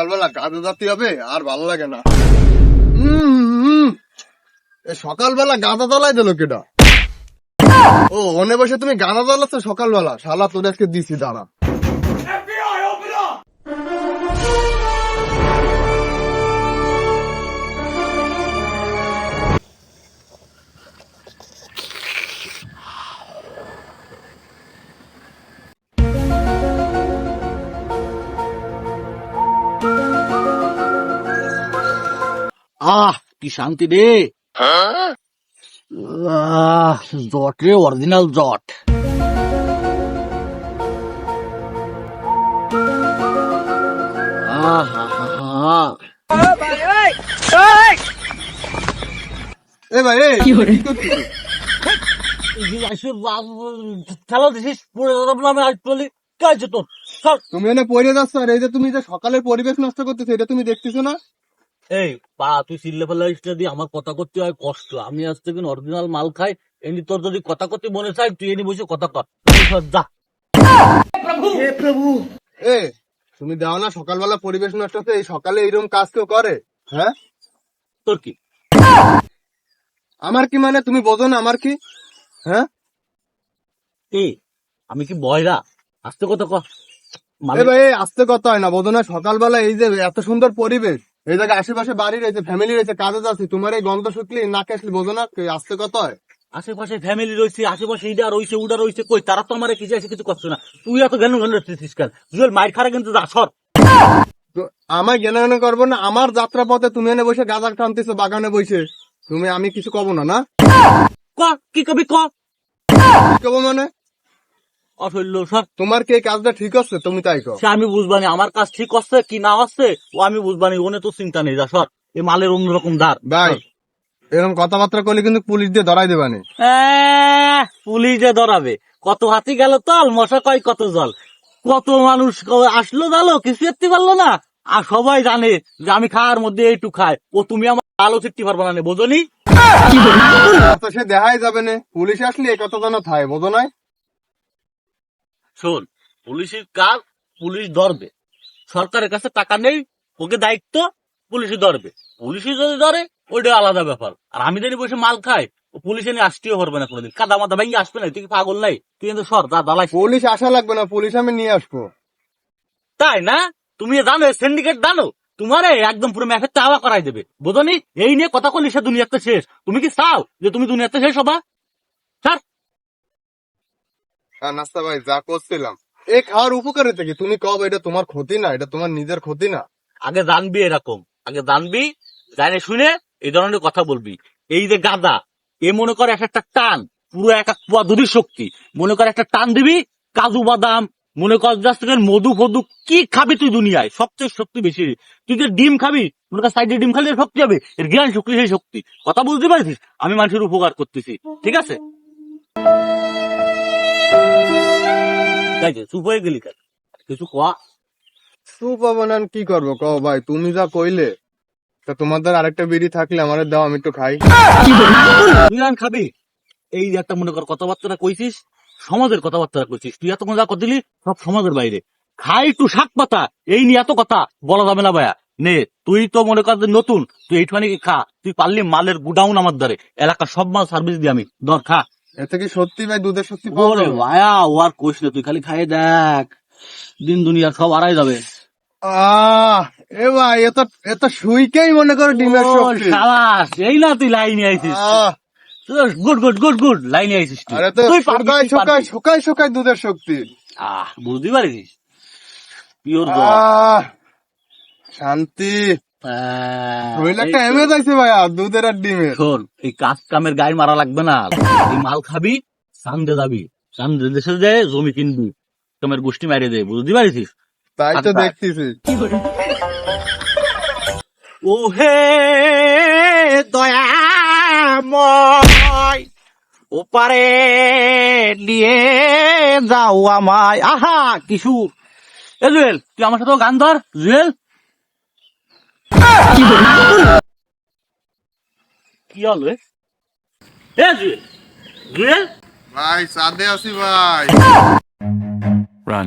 সকালবেলা গাঁদে জাতি হবে, আর ভালো লাগে না। সকালবেলা গাঁদা দলাই দিল কেটা ও অনেক বসে তুমি গাঁদা দলাচ্ছ সকালবেলা? শালা তোর আজকে দিছি, দাঁড়া। আহ কি শান্তি রে। জট রে অরিজিনাল জট। তুমি এনে পড়ে যাচ্ছ আর এই যে তুমি যে সকালের পরিবেশ নষ্ট করতেছো এটা তুমি দেখতেছো না? এই পা তুই সিল্লে ফেলা যদি আমার কথা করতে হয় কষ্ট। আমি আজ থেকে অরিজিনাল মাল খাই এমনি তোর যদি কথা করতে মনে চাই তুই এনে বসে কথা কর। যা। এ তুমি দাও না সকালবেলা পরিবেশ নষ্ট হচ্ছে এই সকালে এইরকম কাজ কেউ করে? হ্যাঁ? তোর কি? আমার কি মানে? তুমি বোঝো না আমার কি? হ্যাঁ? এ আমি কি বয়রা? আসতে কথা ভাই আসতে কথা হয় না বোঝো না সকালবেলা এই যে এত সুন্দর পরিবেশ। এই জায়গায় আশেপাশে বাড়ি রয়েছে ফ্যামিলি রয়েছে কাজে যাচ্ছি। তোমার এই গন্ধ শুকলি নাকে আসলে বোঝো না কি আসতে কথা হয় আশেপাশে ফ্যামিলি রয়েছে আশেপাশে ইডা রয়েছে উডা রয়েছে কই? তারা তো আমার কিছু এসে কিছু করছে না। তুই এত জ্ঞান জ্ঞান রাখতেছিস কেন? জুয়েল মাইর খারা কিন্তু যা সর। আমার জ্ঞান জ্ঞান করব না আমার যাত্রা পথে তুমি এনে বসে গাঁজা টানতেছো বাগানে বসে। তুমি আমি কিছু কব না না? ক? কি কবি ক? কব মানে? অশৈল্য সর তোমার কি এই কাজটা ঠিক আছে? তুমি তাই কো সে আমি বুঝবানি আমার কাজ ঠিক হচ্ছে কি না হচ্ছে ও আমি বুঝবানি ওনে তো চিন্তা নেই যা সর। এই মালের অন্যরকম ধার। ভাই এরকম কথাবার্তা করলে কিন্তু পুলিশ দিয়ে ধরাই দেবানি। আহ, পুলিশে ধরাবে। কত হাতি গেল তল মশা কয় কত জল। কত মানুষ ক- আসলো জালো কিছু করতে পারল না। আর সবাই জানে যে আমি খাওয়ার মধ্যে এইটু খাই। ও তুমি আমার আলো চিটতে পারব না বোঝনি? তো সে দেখাই যাবে না। পুলিশ আসলে এই কথা জানা থাই বোঝো নাই? শোন পুলিশের কাজ পুলিশ ধরবে। সরকারের কাছে টাকা নেই ওকে দায়িত্ব পুলিশে ধরবে। পুলিশে যদি ধরে ওইটা আলাদা ব্যাপার। আর আমি যদি বসে মাল খাই ও পুলিশে নিয়ে আসতেও পারবে না কোনোদিন। কাদা মাদা ভেঙে আসবে না তুই কি পাগল নাই তুই কিন্তু সর যা দালাই পুলিশ আসা লাগবে না পুলিশ আমি নিয়ে আসব। তাই না? তুমি জানো সিন্ডিকেট জানো? তোমারে একদম পুরো ম্যাপের চাওয়া করাই দেবে। বোঝনি এই নিয়ে কথা কলি সে দুনিয়াতে শেষ। তুমি কি চাও যে তুমি দুনিয়াতে শেষ হবা? স্যার নাস্তা ভাই, যা করছিলাম। এই খাওয়ার উপকারে থেকে তুমি কব এটা তোমার ক্ষতি না, এটা তোমার নিজের ক্ষতি না। আগে জানবি এরকম, আগে জানবি, জানে শুনে এই ধরনের কথা বলবি। এই যে গাদা, এ মনে করে এক একটা টান, পুরো এক এক পোয়া দুধের শক্তি। মনে করে একটা টান দিবি, কাজু বাদাম, মনে কর জাস্ট মধু ফধু, কি খাবি তুই দুনিয়ায়? সবচেয়ে শক্তি বেশি। তুই যে ডিম খাবি, মনে কর সাইডে ডিম খালি শক্তি হবে, এর জ্ঞান শক্তি সেই শক্তি। কথা বুঝতে পারছিস? আমি মানুষের উপকার করতেছি, ঠিক আছে? যে, চুপ হয়ে গেলি কেন? কিছু কোয়া সুপাবনান কি করব? কও ভাই তুমি যা কইলে তা তোমাদের আরেকটা বিড়ি থাকলে আমাদের দাও আমি একটু খাই। তুই আন খাবি? এই যে একটা মনে কর কথাবার্তা কইছিস সমাজের কথাবার্তা কইছিস তুই এত কথা দিলি সব সমাজের বাইরে। খাই একটু শাক পাতা এই নিয়ে এত কথা বলা যাবে না ভাইয়া। নে তুই তো মনে কর নতুন তুই এইখানে কি খা তুই পারলি মালের গুডাউন আমার দ্বারে এলাকার সব মাল সার্ভিস দিই আমি। ধর খা। এতে কি সত্যি ভাই দুধের সত্যি ওরে? ভাইয়া ও আর কইস না তুই খালি খাই দেখ। দিন দুনিয়ার সব আড়াই যাবে। আহ এ ভাই এত এত সুইকেই মনে করো ডিমের শক্তি। এই না তুই লাইনে আইছিস। গুড গুড গুড গুড লাইনে আইছিস তুই। আরে তো শোকায় তুই পারবি। শোকায় শোকায় শোকায় দুধের শক্তি। আহ বুঝতে পারিস। পিওর শান্তি। শরীরে একটা এমএ যাইছে ভাইয়া দুধের আর ডিমের। শোন এই কাজ কামের গায়ে মারা লাগবে না। এই মাল খাবি সান্দে যাবি। সান্দে দেশে যে জমি কিনবি কামের গোষ্ঠী মারি দে বুঝতে পারিস তাই তো। দেখতেছি। ও হে দয়াময় ওপারে নিয়ে যাও আমায়। আহা কিশোর এ জুয়েল তুই আমার সাথে গান ধর জুয়েল। কি হলো এ? জুয়েল ভাই সাদে আসি ভাই। রান